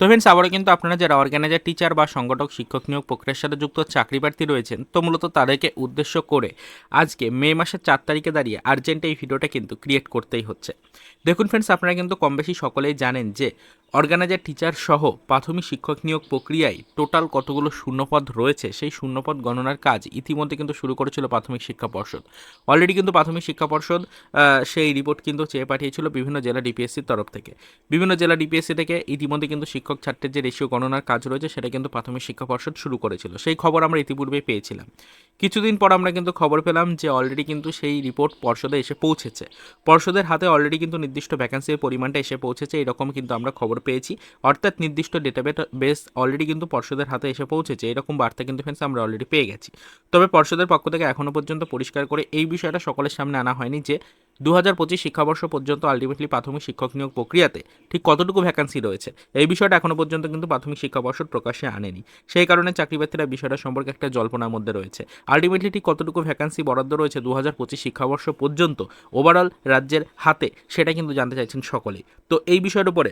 তো ফ্রেন্ডস আবারও কিন্তু আপনারা যারা অর্গানাইজার টিচার বা সংগঠক, শিক্ষক নিয়োগ প্রক্রিয়ার সাথে যুক্ত চাকরি প্রার্থী রয়েছেন, তো মূলত তাদেরকে উদ্দেশ্য করে আজকে মে মাসের চার তারিখে দাঁড়িয়ে আর্জেন্ট এই ভিডিওটা কিন্তু ক্রিয়েট করতেই হচ্ছে। দেখুন ফ্রেন্ডস আপনারা কিন্তু কম বেশি সকলেই জানেন যে অর্গানাইজার টিচার সহ প্রাথমিক শিক্ষক নিয়োগ প্রক্রিয়ায় টোটাল কতগুলো শূন্যপদ রয়েছে, সেই শূন্যপদ গণনার কাজ ইতিমধ্যে কিন্তু শুরু করেছিল প্রাথমিক শিক্ষা পর্ষদ। অলরেডি কিন্তু প্রাথমিক শিক্ষা পর্ষদ সেই রিপোর্ট কিন্তু চেয়ে পাঠিয়েছিল বিভিন্ন জেলা ডিপিএসসির তরফ থেকে। বিভিন্ন জেলা ডিপিএসসি থেকে ইতিমধ্যে কিন্তু শিক্ষক ছাত্রের যে রেশিও গণনার কাজ রয়েছে, সেটা কিন্তু প্রাথমিক শিক্ষা পর্ষদ শুরু করেছিল। সেই খবর আমরা ইতিপূর্বে পেয়েছিলাম। কিছুদিন পর আমরা কিন্তু খবর পেলাম যে অলরেডি কিন্তু সেই রিপোর্ট পর্ষদে এসে পৌঁছেছে। পর্ষদের হাতে অলরেডি কিন্তু নির্দিষ্ট ভ্যাকান্সির পরিমাণটা এসে পৌঁছেছে, এরকম কিন্তু আমরা খবর পেয়েছি। অর্থাৎ নির্দিষ্ট ডেটাবেট বেস অলরেডি কিন্তু পর্ষদের হাতে এসে পৌঁছেছে, এরকম বার্তা কিন্তু ফ্রেন্ডস আমরা অলরেডি পেয়ে গেছি। তবে পর্ষদের পক্ষ থেকে এখনও পর্যন্ত পরিষ্কার করে এই বিষয়টা সকলের সামনে আনা হয়নি যে দু হাজার পঁচিশ শিক্ষাবর্ষ পর্যন্ত আলটিমেটলি প্রাথমিক শিক্ষক নিয়োগ প্রক্রিয়াতে ঠিক কতটুকু ভ্যাকান্সি রয়েছে? এই বিষয়টা এখনও পর্যন্ত কিন্তু প্রাথমিক শিক্ষাবর্ষ প্রকাশে আনেনি। সেই কারণে চাকরিপ্রার্থীরা বিষয়টা সম্পর্কে একটা জল্পনার মধ্যে রয়েছে। আলটিমেটলি ঠিক কতটুকু ভ্যাকান্সি বরাদ্দ রয়েছে দু হাজার পঁচিশ শিক্ষাবর্ষ পর্যন্ত? ওভারঅল রাজ্যের হাতে সেটা কিন্তু জানতে চাইছেন সকলেই। তো এই বিষয়ের উপরে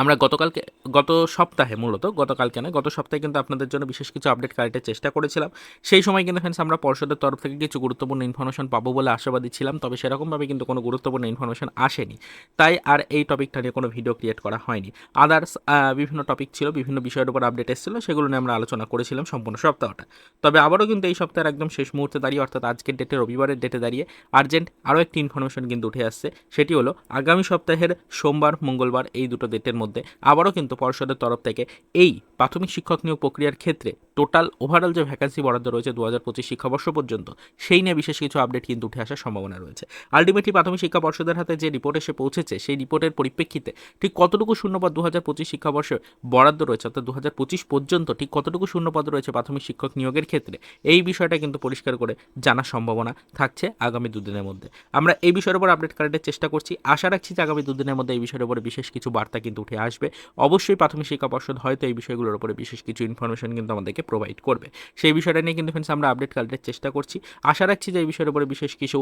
আমরা গতকালকে, গত সপ্তাহে মূলত, গতকালকে নয়, গত সপ্তাহে কিন্তু আপনাদের জন্য বিশেষ কিছু আপডেট কালেক্টের চেষ্টা করেছিলাম। সেই সময় কিন্তু ফ্রেন্ডস আমরা পর্ষদের তরফ থেকে কিছু গুরুত্বপূর্ণ ইনফরমেশন পাবো বলে আশাবাদী ছিলাম, তবে সেরকমভাবে কিন্তু কোনো গুরুত্বপূর্ণ ইনফরমেশন আসেনি। তাই আর এই টপিকটা নিয়ে কোনো ভিডিও ক্রিয়েট করা হয়নি। আদার্স বিভিন্ন টপিক ছিল, বিভিন্ন বিষয়ের উপর আপডেট এসেছিল, সেগুলো নিয়ে আমরা আলোচনা করেছিলাম সম্পূর্ণ সপ্তাহটা। তবে আবারও কিন্তু এই সপ্তাহের একদম শেষ মুহূর্তে দাঁড়িয়ে, অর্থাৎ আজকের ডেটে রবিবারের ডেটে দাঁড়িয়ে আর্জেন্ট আরও একটি ইনফরমেশন কিন্তু উঠে আসছে, সেটি হলো আগামী সপ্তাহের সোমবার, মঙ্গলবার এই দুটো ডেটের মধ্যে। আবারও কিন্তু পর্ষদের তরফ থেকে এই প্রাথমিক শিক্ষক নিয়োগ প্রক্রিয়ার ক্ষেত্রে টোটাল ওভারঅল যে ভ্যাকান্সি বরাদ্দ রয়েছে দু হাজার পঁচিশ শিক্ষাবর্ষ পর্যন্ত, সেই নিয়ে বিশেষ কিছু আপডেট কিন্তু উঠে আসার সম্ভাবনা রয়েছে। আলটিমেটলি প্রাথমিক শিক্ষা পর্ষদের হাতে যে রিপোর্ট এসে পৌঁছেছে, সেই রিপোর্টের পরিপ্রেক্ষিতে ঠিক কতটুকু শূন্যপদ দু হাজার পঁচিশ শিক্ষাবর্ষে বরাদ্দ রয়েছে, অর্থাৎ দু হাজার পঁচিশ পর্যন্ত ঠিক কতটুকু শূন্যপদ রয়েছে প্রাথমিক শিক্ষক নিয়োগের ক্ষেত্রে, এই বিষয়টা কিন্তু পরিষ্কার করে জানার সম্ভাবনা থাকছে আগামী দুদিনের মধ্যে। আমরা এই বিষয়ের উপর আপডেট কারেক্টের চেষ্টা করছি। আশা রাখছি যে আগামী দুদিনের মধ্যে এই বিষয়ের উপরে বিশেষ কিছু বার্তা কিন্তু উঠে আসবে। অবশ্যই প্রাথমিক শিক্ষা পর্ষদ হয়তো এই বিষয়গুলোর উপরে বিশেষ কিছু ইনফরমেশন কিন্তু আমাদেরকে প্রোভাইড করবে। সেই বিষয়টা নিয়ে কিন্তু ফ্রেন্ডস আমরা আপডেট কালেক্টের চেষ্টা করছি। আশা রাখছি যে এই বিষয়ের উপরে বিশেষ কিছু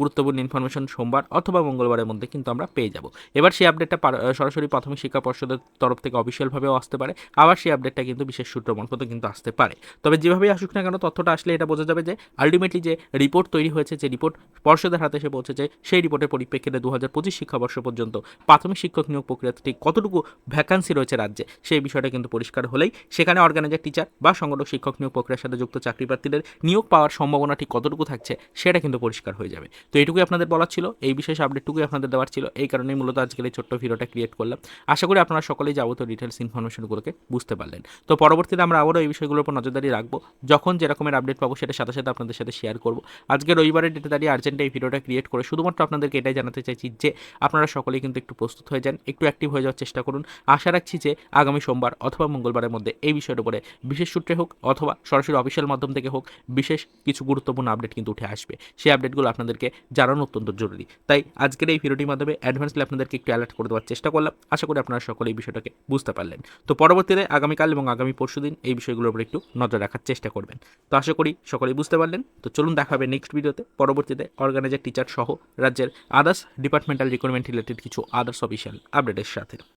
গুরুত্বপূর্ণ ইনফরমেশন সোমবার অথবা মঙ্গলবারের মধ্যে কিন্তু আমরা পেয়ে যাব। এবার সেই আপডেটটা সরাসরি প্রাথমিক শিক্ষা পর্ষদের তরফ থেকে অফিসিয়ালভাবেও আসতে পারে। আবার সেই আপডেটটা কিন্তু বিশেষ সূত্র মারফত কিন্তু আসতে পারে। তবে যেভাবেই আসুক না কেন, তথ্যটা আসলে এটা বোঝা যাবে যে আলটিমেটলি যে রিপোর্ট তৈরি হয়েছে, যে রিপোর্ট পর্ষদের হাতে এসে পৌঁছেছে, সেই রিপোর্টের পরিপ্রেক্ষিতে দু হাজার পঁচিশ শিক্ষাবর্ষ পর্যন্ত প্রাথমিক শিক্ষক নিয়োগ প্রক্রিয়াটি ঠিক কতটুকু ভ্যাকান্সি রয়েছে রাজ্যে, সেই বিষয়টা কিন্তু পরিষ্কার হলেই সেখানে অর্গানাইজার টিচার বা সংগঠক, শিক্ষক নিয়োগ প্রক্রিয়ার সাথে যুক্ত চাকরি প্রার্থীদের নিয়োগ পাওয়ার সম্ভাবনা ঠিক কতটুকু থাকছে, সেটা কিন্তু পরিষ্কার হয়ে যাবে। তো এটুকুই আপনাদের বলার ছিল, এই বিশেষ আপডেটটুকুই আপনাদের দেওয়ার ছিল, এই কারণেই মূলত আজকের এই ছোট্ট ভিডিওটা ক্রিয়েট করলাম। আশা করি আপনারা সকলেই যাবতীয় ডিটেলস ইনফরমেশনগুলোকে বুঝতে পারলেন। তো পরবর্তীতে আমরা আবারও এই বিষয়গুলোর উপর নজরদারি রাখব, যখন যেরকমের আপডেট পাবো সেটা সাথে সাথে আপনাদের সাথে শেয়ার করব। আজকে রবিবারের ডেটে দাঁড়িয়ে আর্জেন্ট এই ভিডিওটা ক্রিয়েট করে শুধুমাত্র আপনাদেরকে এটাই জানাতে চাইছি যে, আপনারা সকলেই কিন্তু একটু প্রস্তুত হয়ে যান, একটু অ্যাক্টিভ হয়ে যাওয়ার চেষ্টা করুন। আশা রাখছি যে আগামী সোমবার অথবা মঙ্গলবারের মধ্যে এই বিষয়ের উপরে বিশেষ সূত্রে হোক অথবা সরাসরি অফিসিয়াল মাধ্যম থেকে হোক বিশেষ কিছু গুরুত্বপূর্ণ আপডেট কিন্তু উঠে আসবে। সেই আপডেটগুলো আপনাদেরকে জানানো অত্যন্ত জরুরি। তাই আজকের এই ভিডিওটির মাধ্যমে অ্যাডভান্সলি আপনাদেরকে একটু অ্যালার্ট করে দেওয়ার চেষ্টা করলাম। আশা করি আপনারা সকলে এই বিষয়টাকে বুঝতে পারলেন। তো পরবর্তীতে আগামীকাল এবং আগামী পরশু দিন এই বিষয়গুলোর উপর একটু নজর রাখার চেষ্টা করবেন। তো আশা করি সকলেই বুঝতে পারলেন। তো চলুন দেখা হবে নেক্সট ভিডিওতে পরবর্তীতে অর্গানাইজার টিচার সহ রাজ্যের আদার্স ডিপার্টমেন্টাল রিক্রুটমেন্ট রিলেটেড কিছু আদার্স অফিসিয়াল আপডেটের সাথে।